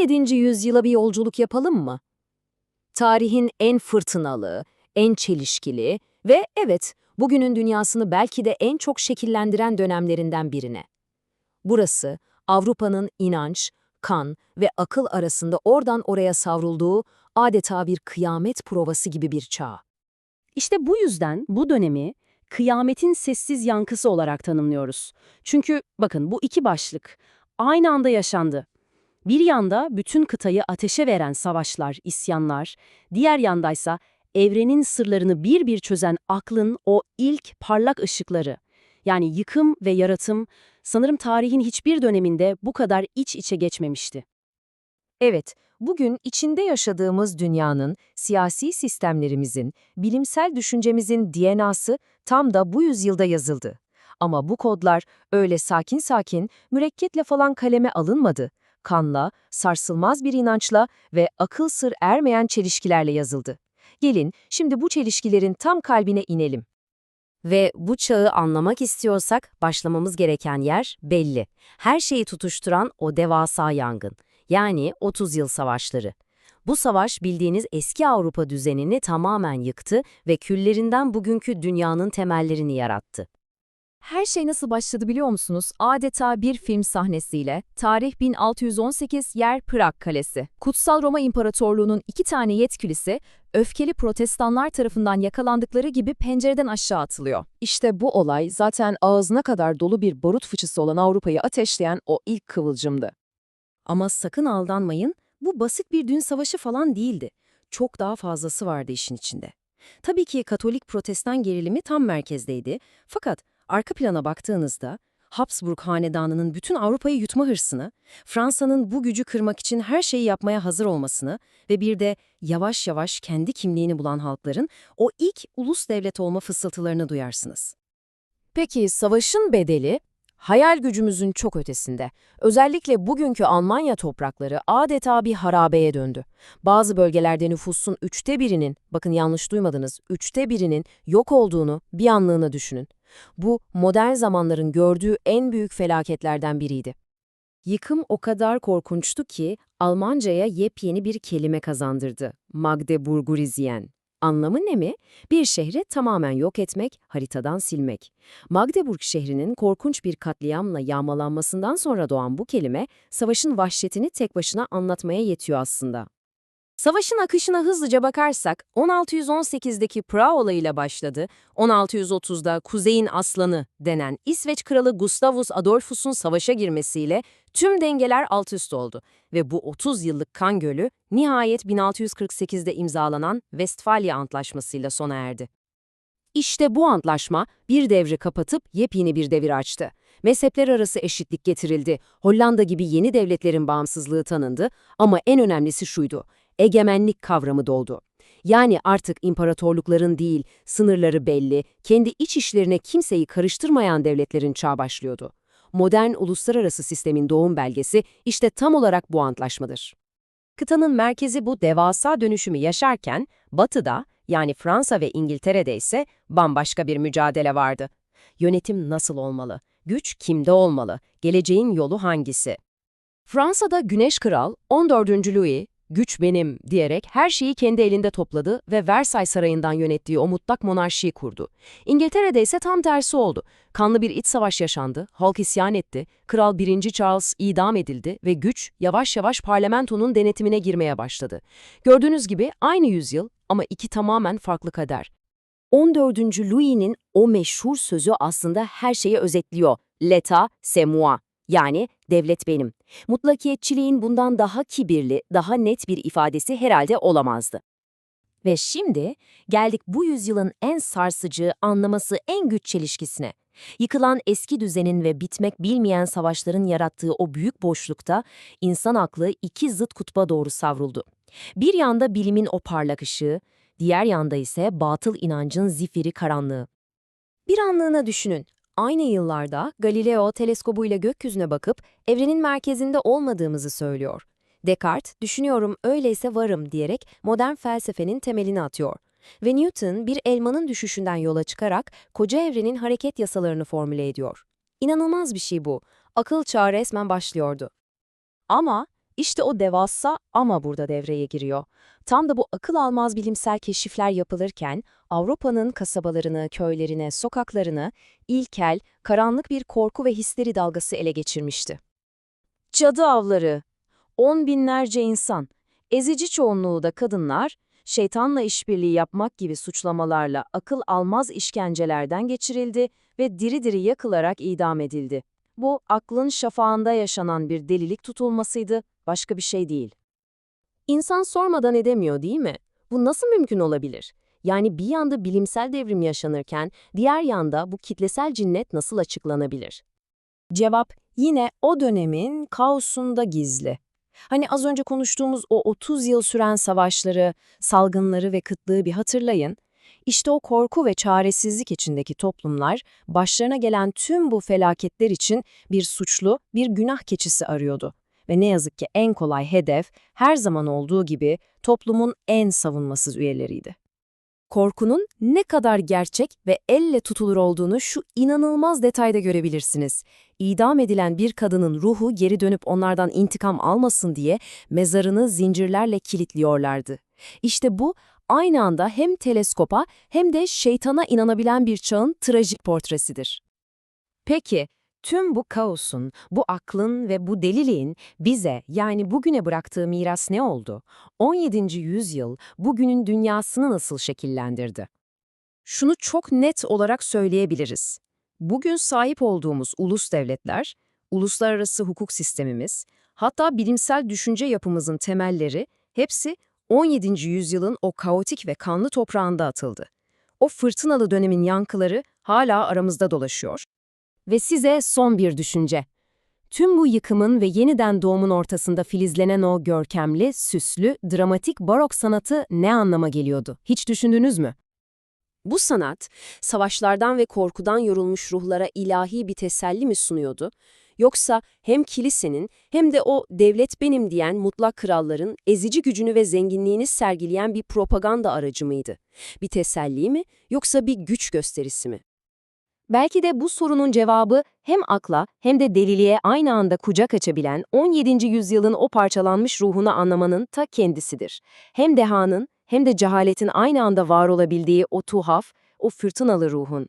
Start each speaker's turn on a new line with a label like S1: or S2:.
S1: 17. yüzyıla bir yolculuk yapalım mı? Tarihin en fırtınalı, en çelişkili ve evet, bugünün dünyasını belki de en çok şekillendiren dönemlerinden birine. Burası, Avrupa'nın inanç, kan ve akıl arasında oradan oraya savrulduğu adeta bir kıyamet provası gibi bir çağ.
S2: İşte bu yüzden bu dönemi kıyametin sessiz yankısı olarak tanımlıyoruz. Çünkü bakın bu iki başlık aynı anda yaşandı. Bir yanda bütün kıtayı ateşe veren savaşlar, isyanlar, diğer yandaysa evrenin sırlarını bir bir çözen aklın o ilk parlak ışıkları. Yani yıkım ve yaratım sanırım tarihin hiçbir döneminde bu kadar iç içe geçmemişti.
S1: Evet, bugün içinde yaşadığımız dünyanın, siyasi sistemlerimizin, bilimsel düşüncemizin DNA'sı tam da bu yüzyılda yazıldı. Ama bu kodlar öyle sakin sakin, mürekkeple falan kaleme alınmadı. Kanla, sarsılmaz bir inançla ve akıl sır ermeyen çelişkilerle yazıldı. Gelin şimdi bu çelişkilerin tam kalbine inelim. Ve bu çağı anlamak istiyorsak başlamamız gereken yer belli. Her şeyi tutuşturan o devasa yangın. Yani 30 yıl savaşları. Bu savaş bildiğiniz eski Avrupa düzenini tamamen yıktı ve küllerinden bugünkü dünyanın temellerini yarattı.
S3: Her şey nasıl başladı biliyor musunuz? Adeta bir film sahnesiyle. Tarih 1618 yer Prag Kalesi. Kutsal Roma İmparatorluğu'nun iki tane yetkilisi, öfkeli protestanlar tarafından yakalandıkları gibi pencereden aşağı atılıyor.
S4: İşte bu olay zaten ağzına kadar dolu bir barut fıçısı olan Avrupa'yı ateşleyen o ilk kıvılcımdı.
S1: Ama sakın aldanmayın, bu basit bir dün savaşı falan değildi. Çok daha fazlası vardı işin içinde. Tabii ki Katolik-Protestan gerilimi tam merkezdeydi. Fakat arka plana baktığınızda Habsburg hanedanının bütün Avrupa'yı yutma hırsını, Fransa'nın bu gücü kırmak için her şeyi yapmaya hazır olmasını ve bir de yavaş yavaş kendi kimliğini bulan halkların o ilk ulus devlet olma fısıltılarını duyarsınız. Peki savaşın bedeli hayal gücümüzün çok ötesinde. Özellikle bugünkü Almanya toprakları adeta bir harabeye döndü. Bazı bölgelerde nüfusun üçte birinin, bakın yanlış duymadınız, üçte birinin yok olduğunu bir anlığına düşünün. Bu modern zamanların gördüğü en büyük felaketlerden biriydi. Yıkım o kadar korkunçtu ki Almanca'ya yepyeni bir kelime kazandırdı. Magdeburgurizyen. Anlamı ne mi? Bir şehri tamamen yok etmek, haritadan silmek. Magdeburg şehrinin korkunç bir katliamla yağmalanmasından sonra doğan bu kelime, savaşın vahşetini tek başına anlatmaya yetiyor aslında. Savaşın akışına hızlıca bakarsak 1618'deki Prag olayıyla başladı. 1630'da Kuzey'in Aslanı denen İsveç kralı Gustavus Adolphus'un savaşa girmesiyle tüm dengeler alt üst oldu ve bu 30 yıllık kan gölü nihayet 1648'de imzalanan Westfalia Antlaşması'yla sona erdi. İşte bu antlaşma bir devri kapatıp yepyeni bir devir açtı. Mezhepler arası eşitlik getirildi, Hollanda gibi yeni devletlerin bağımsızlığı tanındı ama en önemlisi şuydu, egemenlik kavramı doldu. Yani artık imparatorlukların değil, sınırları belli, kendi iç işlerine kimseyi karıştırmayan devletlerin çağı başlıyordu. Modern uluslararası sistemin doğum belgesi işte tam olarak bu antlaşmadır. Kıtanın merkezi bu devasa dönüşümü yaşarken, batıda yani Fransa ve İngiltere'de ise bambaşka bir mücadele vardı. Yönetim nasıl olmalı? Güç kimde olmalı? Geleceğin yolu hangisi? Fransa'da Güneş Kral 14. Louis, güç benim diyerek her şeyi kendi elinde topladı ve Versailles Sarayı'ndan yönettiği o mutlak monarşiyi kurdu. İngiltere'de ise tam tersi oldu. Kanlı bir iç savaş yaşandı, halk isyan etti, Kral 1. Charles idam edildi ve güç yavaş yavaş parlamentonun denetimine girmeye başladı. Gördüğünüz gibi aynı yüzyıl ama iki tamamen farklı kader. 14. Louis'nin o meşhur sözü aslında her şeyi özetliyor. L'État, c'est moi. Yani devlet benim. Mutlakiyetçiliğin bundan daha kibirli, daha net bir ifadesi herhalde olamazdı. Ve şimdi geldik bu yüzyılın en sarsıcı, anlaması en güç çelişkisine. Yıkılan eski düzenin ve bitmek bilmeyen savaşların yarattığı o büyük boşlukta insan aklı iki zıt kutba doğru savruldu. Bir yanda bilimin o parlak ışığı, diğer yanda ise batıl inancın zifiri karanlığı. Bir anlığına düşünün. Aynı yıllarda Galileo teleskobuyla gökyüzüne bakıp evrenin merkezinde olmadığımızı söylüyor. Descartes, düşünüyorum öyleyse varım diyerek modern felsefenin temelini atıyor. Ve Newton bir elmanın düşüşünden yola çıkarak koca evrenin hareket yasalarını formüle ediyor. İnanılmaz bir şey bu. Akıl çağı resmen başlıyordu. Ama
S4: İşte o devasa ama burada devreye giriyor. Tam da bu akıl almaz bilimsel keşifler yapılırken Avrupa'nın kasabalarını, köylerine, sokaklarını ilkel, karanlık bir korku ve histeri dalgası ele geçirmişti. Cadı avları, on binlerce insan, ezici çoğunluğu da kadınlar, şeytanla işbirliği yapmak gibi suçlamalarla akıl almaz işkencelerden geçirildi ve diri diri yakılarak idam edildi. Bu aklın şafağında yaşanan bir delilik tutulmasıydı, başka bir şey değil. İnsan sormadan edemiyor değil mi? Bu nasıl mümkün olabilir? Yani bir yanda bilimsel devrim yaşanırken diğer yanda bu kitlesel cinnet nasıl açıklanabilir? Cevap yine o dönemin kaosunda gizli. Hani az önce konuştuğumuz o 30 yıl süren savaşları, salgınları ve kıtlığı bir hatırlayın. İşte o korku ve çaresizlik içindeki toplumlar başlarına gelen tüm bu felaketler için bir suçlu, bir günah keçisi arıyordu. Ve ne yazık ki en kolay hedef her zaman olduğu gibi toplumun en savunmasız üyeleriydi. Korkunun ne kadar gerçek ve elle tutulur olduğunu şu inanılmaz detayda görebilirsiniz. İdam edilen bir kadının ruhu geri dönüp onlardan intikam almasın diye mezarını zincirlerle kilitliyorlardı. İşte bu aynı anda hem teleskopa hem de şeytana inanabilen bir çağın trajik portresidir. Peki, tüm bu kaosun, bu aklın ve bu deliliğin bize yani bugüne bıraktığı miras ne oldu? 17. yüzyıl bugünün dünyasını nasıl şekillendirdi? Şunu çok net olarak söyleyebiliriz. Bugün sahip olduğumuz ulus devletler, uluslararası hukuk sistemimiz, hatta bilimsel düşünce yapımızın temelleri hepsi 17. yüzyılın o kaotik ve kanlı toprağında atıldı. O fırtınalı dönemin yankıları hala aramızda dolaşıyor. Ve size son bir düşünce. Tüm bu yıkımın ve yeniden doğumun ortasında filizlenen o görkemli, süslü, dramatik barok sanatı ne anlama geliyordu? Hiç düşündünüz mü? Bu sanat, savaşlardan ve korkudan yorulmuş ruhlara ilahi bir teselli mi sunuyordu? Yoksa hem kilisenin hem de o devlet benim diyen mutlak kralların ezici gücünü ve zenginliğini sergileyen bir propaganda aracı mıydı? Bir teselli mi yoksa bir güç gösterisi mi? Belki de bu sorunun cevabı hem akla hem de deliliğe aynı anda kucak açabilen 17. yüzyılın o parçalanmış ruhunu anlamanın ta kendisidir. Hem dehanın hem de cehaletin aynı anda var olabildiği o tuhaf, o fırtınalı ruhun.